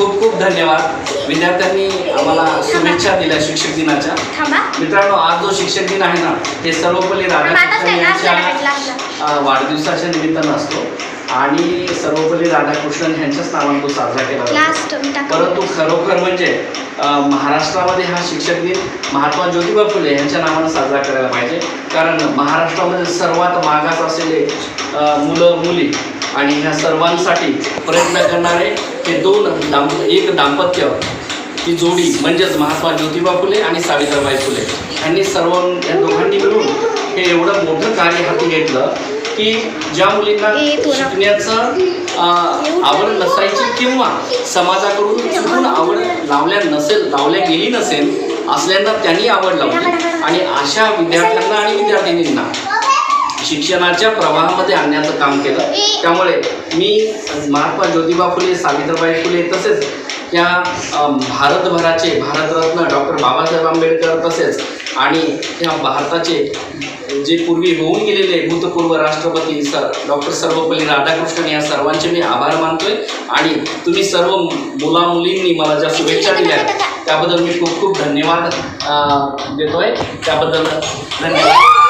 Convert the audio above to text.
खूप खूप धन्यवाद. विद्यार्थ्यांनी आम्हाला शुभेच्छा दिल्या शिक्षक दिनाच्या. मित्रांनो आज जो शिक्षक दिन आहे ना हे सर्वपल्ली राधाकृष्णन last यांच्या वाढदिवसाच्या निमित्तानं असतो. आणि सर्वपल्ली राधाकृष्णन यांच्याच नावाने तो साजरा केला जातो. परंतु खरोखर म्हणजे महाराष्ट्रामध्ये हा शिक्षक दिन महात्मा ज्योतिबा फुले यांच्या नावानं साजरा करायला पाहिजे. कारण महाराष्ट्रामध्ये सर्वात मागास असलेले मुलं मुली आणि ह्या सर्वांसाठी प्रयत्न करणारे हे दोन दाम एक दाम्पत्य ती जोडी म्हणजेच महात्मा ज्योतिबा फुले आणि सावित्रीबाई फुले यांनी सर्व या दोघांनी मिळून हे एवढं मोठं कार्य हाती घेतलं की ज्या मुलींना शिकण्याचं आवड नसायची किंवा समाजाकडून चुकून आवड लावल्या नसेल लावल्या गेली नसेल असल्यांना त्यांनी आवड लावली. आणि अशा विद्यार्थ्यांना आणि विद्यार्थिनींना शिक्षणाच्या प्रवाहामध्ये आणण्याचं काम केलं. त्यामुळे मी महात्मा ज्योतिबा फुले सावित्रीबाई फुले तसेच या भारतभराचे भारतरत्न डॉक्टर बाबासाहेब आंबेडकर तसेच आणि या भारताचे जे पूर्वी होऊन गेलेले भूतपूर्व राष्ट्रपती स डॉक्टर सर्वपल्ली राधाकृष्णन या सर्वांचे मी आभार मानतोय. आणि तुम्ही सर्व मुला मुलींनी मला ज्या शुभेच्छा दिल्या त्याबद्दल मी खूप खूप धन्यवाद देतोय. त्याबद्दल धन्यवाद.